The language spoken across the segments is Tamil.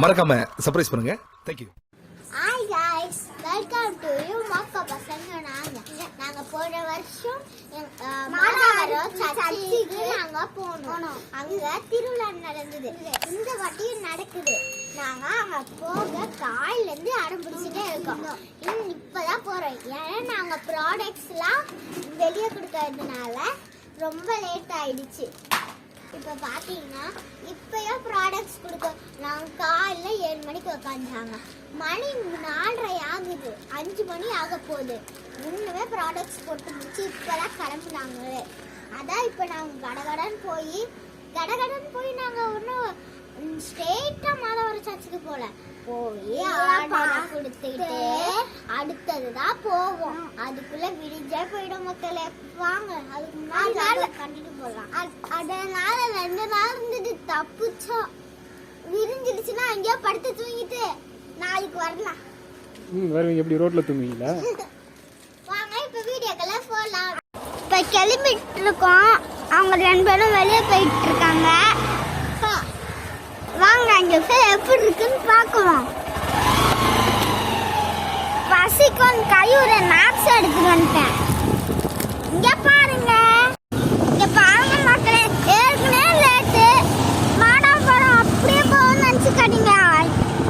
மறக்காம சர்ப்ரைஸ் பண்ணுங்க. Thank you hi guys welcome to you maca பசங்க நாங்க. நாங்க போன வருஷம் எங்க- அஹ், மாதாவரம் சர்ச்சுக்கு நாங்க போனோம். அங்க திருவிழா நடந்தது. இந்த வாட்டியும் நடக்குது. நாங்க அங்க போக காலையில இருந்து ஆரம்பிச்சுட்டே இருக்கோம். இன்னும் இப்பதான் போறோம். ஏன்னா நாங்க ப்ராடக்ட்ஸ்லாம் வெளியே கொடுக்கறதுனால ரொம்ப லேட் ஆயிடுச்சு. இப்போ பார்த்தீங்கன்னா இப்போயே ப்ராடக்ட்ஸ் கொடுக்க நாங்கள் காலையில் ஏழு மணிக்கு உட்காந்துட்டாங்க மணி நாலரை ஆகுது. அஞ்சு மணி ஆக போகுது. இன்னுமே ப்ராடக்ட்ஸ் போட்டு முடிச்சு இப்போலாம் கிளம்புனாங்களே. அதான் இப்போ நாங்கள் கடகடன் போய் கடகடன் போய் நாங்கள் ஒன்றும் ஸ்ட்ரெயிட்டாக மாதவர சர்ச்சுக்கு போகல போய் ஆர்டர் கொடுத்துட்டு அடுத்தது தான் போவோம். அதுக்குள்ள விடிஞ்சே போயிடும் மக்களே. வாங்க அதுக்கு முன்னாடி கண்டிட்டு போகலாம் அதனால ரெண்டு நாள் இருந்துட்டு தப்புச்சோம். விரிஞ்சிடுச்சுன்னா அங்கேயோ படுத்து தூங்கிட்டு நாளைக்கு வரலாம். ம் வருவீங்க. எப்படி ரோட்டில் தூங்குவீங்களா? வாங்க இப்ப வீடியோக்கெல்லாம் போகலாம் இப்ப கிளம்பிட்டு இருக்கோம். அவங்க ரெண்டு பேரும் வெளியே போயிட்டு இருக்காங்க. வாங்க அங்க போய் எப்படி இருக்குன்னு பார்க்கலாம். பசிக்கும் கையுற நாப்ஸ் எடுத்துட்டு வந்துட்டேன். இங்க இங்க பாருங்க மக்களே ஏற்கனவே லேட்டு மாடாபுரம் அப்படியே போகணும்னு நினச்சிக்காதீங்க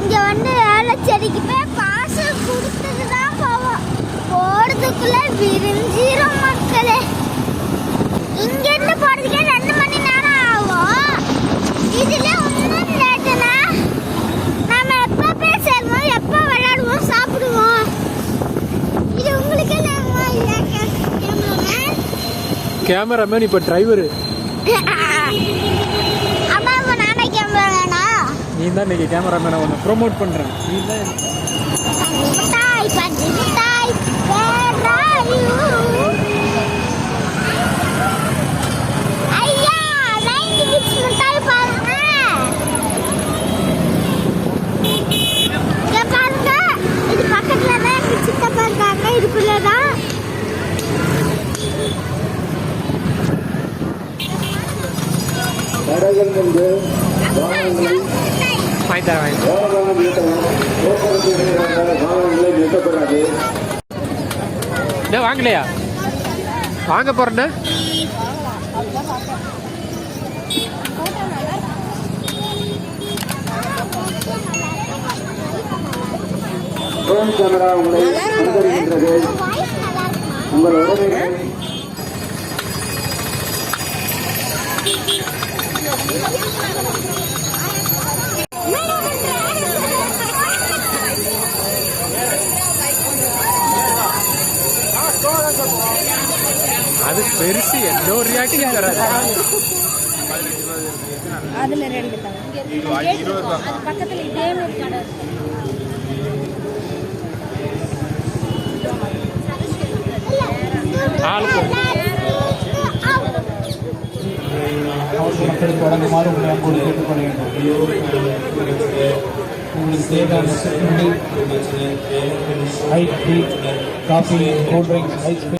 இங்க வந்து வேலைச்சேரிக்கு போய் காசு கொடுத்துட்டு தான் போவோம் போறதுக்குள்ள விரிஞ்சிரும் மக்களே இங்க இருந்து போறதுக்கே ரெண்டு மணி நேரம் ஆகும் இதுல ஒன்றும் லேட்டுனா நம்ம எப்போ போய் சேருவோம் எப்போ விளையாடுவோம் சாப்பிடுவோம் இது உங்களுக்கே லேவா இல்லை கேமராமேன் கேமராமேன் இப்போ டிரைவரு நீ தான் இன்னைக்கு கேமராமேனை ஒன்று ப்ரோமோட் பண்ணுறேன் நீ தான் மிட்டாய் பஞ்சு மிட்டாய் வேறாயு ஐயா நைன்டி சிக்ஸ் மிட்டாய் பாருங்க இங்க பாருங்க இது பக்கத்துல தான் எங்க சித்தப்பா இருக்காங்க இதுக்குள்ள தான் தடைகள் முன்பு வாகனங்களை வாகனங்களை நிறுத்தக்கூடாது வாங்கலையா? வாங்க போகிறேன்னு ட்ரோன் கேமரா உங்களை அனுசரிக்கின்றது வாய்ஸ் நல்லா இருக்குமா உங்கள் உடனே அது பெருசு எந்த ஒரு ரியாக்ஷன் வராது. அதுல ரெண்டு பக்கத்துல இதே மாதிரி கடை. ஆளுக்கு. அவர்கள் மக்களுக்கு வழங்குமாறு உங்களை அன்போடு கேட்டுக்கொள்கின்றோம். உங்களுக்கு தேவையான சிற்றுண்டி ice tea coffee cool drinks ice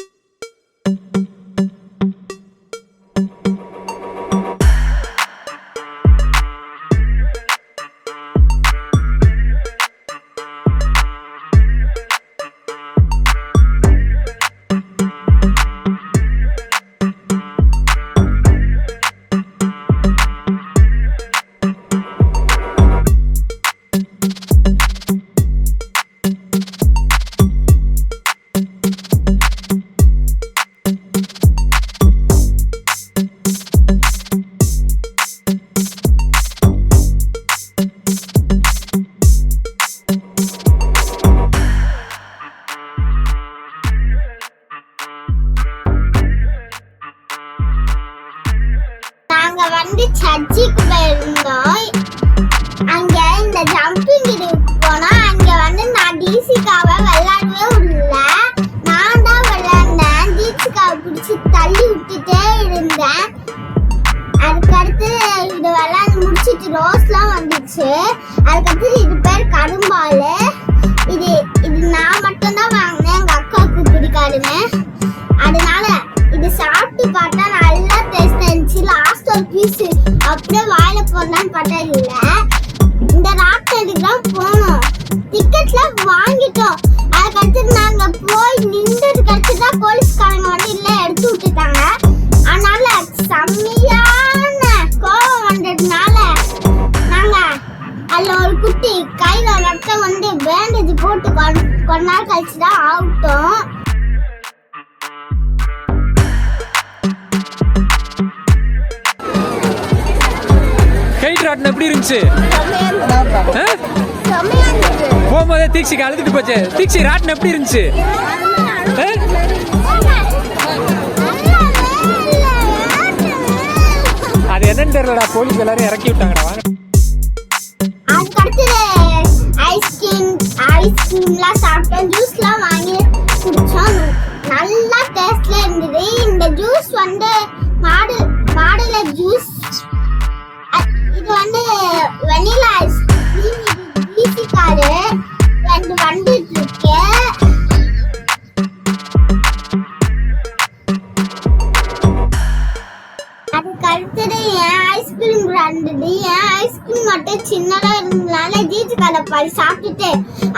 அப்படியே வாயில போடலான்னு பார்த்தா இல்ல இந்த ராக்கெட்டுக்கு தான் போனோம். டிக்கெட்லாம் வாங்கிட்டோம். அதுக்கடுத்து நாங்க போய் நின்றது கடுத்து தான் போலீஸ்காரங்க வந்து இல்லை எடுத்து விட்டுட்டாங்க. அதனால செம்மையான கோபம் வந்ததுனால நாங்க அதில் ஒரு குட்டி கையில் ரத்தம் வந்து பேண்டேஜ் போட்டு கொஞ்ச நாள் கழிச்சு தான் ஆகட்டும். ஆ? செம்மையா இருந்துச்சு போகும்போதே தீக்ஷிக்கு அழுதுட்டு போச்சு. தீக்ஷி ராட்டினம் எப்படி இருந்துச்சு? அது என்னன்னு தெரியலடா போலீஸ் எல்லாரும் இறக்கி விட்டாங்கடா வாங்க. ஐஸ்கிரீம் ஐஸ்கிரீம்லாம் சாப்பிட்டோம் ஜூஸ்லாம் வாங்கி குடிச்சோம். நல்லா டேஸ்ட்ல இருந்தது. இந்த ஜூஸ் வந்து மாடு மாடுல ஜூஸ் இது வந்து வெனிலா ஐஸ்கிரீம் இது ஈசி காரு ரெண்டு வந்துட்டு இருக்கு. அதுக்கு அடுத்தது என் ஐஸ்கிரீம் இருந்தது என் ஐஸ்கிரீம் மட்டும் சின்னதா இருந்ததுனால ஜீஜு கடை பாதி சாப்பிட்டுட்டு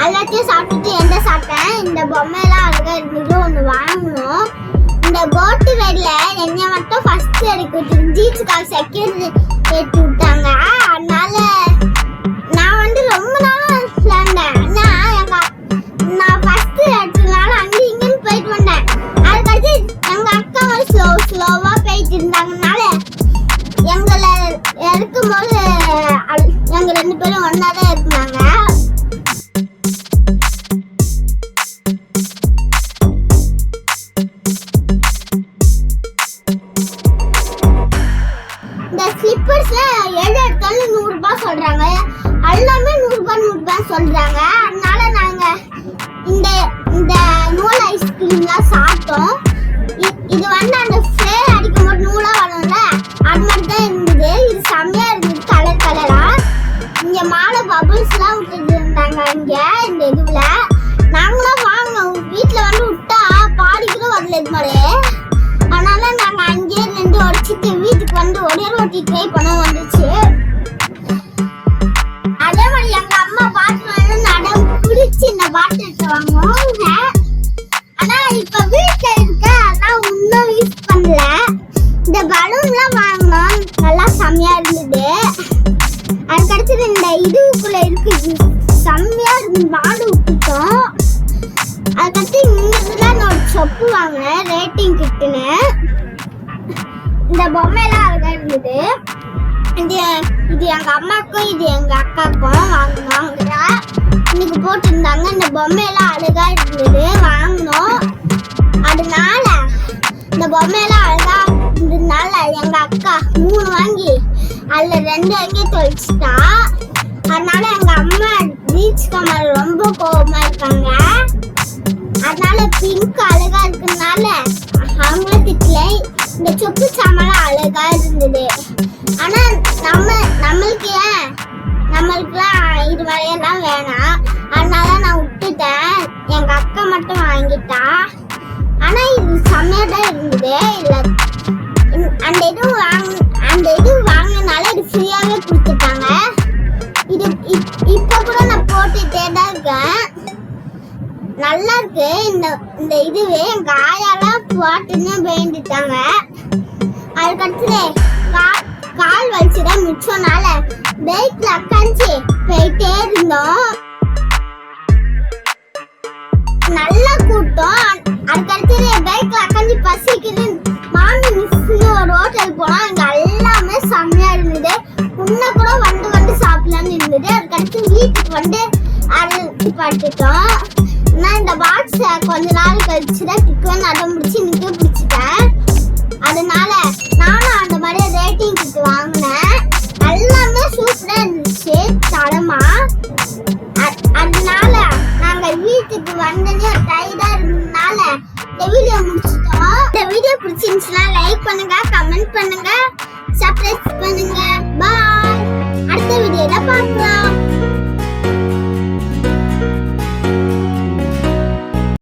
எல்லாத்தையும் சாப்பிட்டுட்டு எந்த சாப்பிட்டேன்? இந்த பொம்மையெல்லாம் அழகா இருந்தது ஒன்று வாங்கணும் இந்த போட்டு ரைட்ல என்னை மட்டும் ஃபர்ஸ்ட் எடுக்க ஜீஜு கால் செகண்ட் ரெண்டு பேரும் ஒன்னா இது மாதிரி அதனால நாங்க அங்கேயே நின்று உடச்சிட்டு வீட்டுக்கு வந்து ஒரே ரொட்டி ட்ரை பண்ண வந்துச்சு. அதே மாதிரி எங்க அம்மா பாட்டு நடம் பிடிச்சி இந்த பாட்டு வாங்குவாங்க. ஆனா இப்ப வீட்டுல இருக்க அதான் இன்னும் யூஸ் பண்ணல. இந்த பலூன்லாம் வாங்கினோம் நல்லா செம்மையா இருந்தது. அதுக்கடுத்தது இந்த இதுக்குள்ள இருக்கு. செம்மையா இருந்து மாடு விட்டுட்டோம். அதுக்கடுத்து இந்த இதுல நான் ஒரு சொப்பு வாங்கினேன் ரேட்டிங் கிட்டுன்னு இந்த பொம்மையெல்லாம் அழகாக இருந்தது. இது இது எங்கள் அம்மாக்கும் இது எங்கள் அக்காவுக்கும் வாங்க வாங்குறா இன்னைக்கு போட்டிருந்தாங்க இந்த பொம்மையெல்லாம் அழகா இருந்தது வாங்கினோம். அதனால இந்த பொம்மையெல்லாம் அழகாக இருந்ததுனால எங்கள் அக்கா மூணு வாங்கி அதில் ரெண்டு வாங்கி தொலைச்சிட்டா. அதனால எங்கள் அம்மா ரீச் கமல் ரொம்ப கோபமாக இருக்காங்க. அதனால பிங்க் அழகா இருக்கிறதுனால அவங்களுக்குல இந்த சொப்பு சாமான் அழகா இருந்தது. ஆனா நம்ம நம்மளுக்கு ஏன்? நம்மளுக்குலாம் இது வரையெல்லாம் வேணாம். அதனால நான் விட்டுட்டேன். எங்க அக்கா மட்டும் வாங்கிட்டா. ஆனா இது செம்மையா தான் இருந்தது. இல்ல அந்த இது வாங்க அந்த இது வாங்கினால இது ஃப்ரீயாவே கொடுத்து நல்லா இருக்கு இந்த இந்த இதுவே எங்க ஆயாலாம் போட்டுன்னு வேண்டிட்டாங்க. அதுக்கடுத்து கால் கால் வலிச்சுதான் மிச்சம்னால பைக்ல அக்காஞ்சி போயிட்டே இருந்தோம். நல்ல கூட்டம். அதுக்கடுத்து பைக்ல அக்காஞ்சி பசிக்குது. மாமி மிஸ்னு ஒரு ஹோட்டல் போனோம். அங்க எல்லாமே செம்மையா இருந்தது. உன்ன கூட வந்து வந்து சாப்பிடலாம்னு இருந்தது. அதுக்கடுத்து வீட்டுக்கு வந்து அரைச்சி நான் இந்த பாக்ஸ கொஞ்ச நாள் கழிச்சு தான் டிக்கன் அடம் பிடிச்சி நிக்க பிடிச்சிட்டேன். அதனால நானும் அந்த மாதிரி ரேட்டிங் கிட்டு வாங்கினேன். எல்லாமே சூப்பரா இருந்துச்சு தரமா. அ- அதனால நாங்க வீட்டுக்கு வந்தனே டயர்டா இருந்ததுனால இந்த வீடியோ முடிச்சிட்டோம். இந்த வீடியோ பிடிச்சிருந்துச்சுன்னா லைக் பண்ணுங்க கமெண்ட் பண்ணுங்க சப்ஸ்கிரைப் பண்ணுங்க. பாய் அடுத்த வீடியோல பார்க்கலாம்.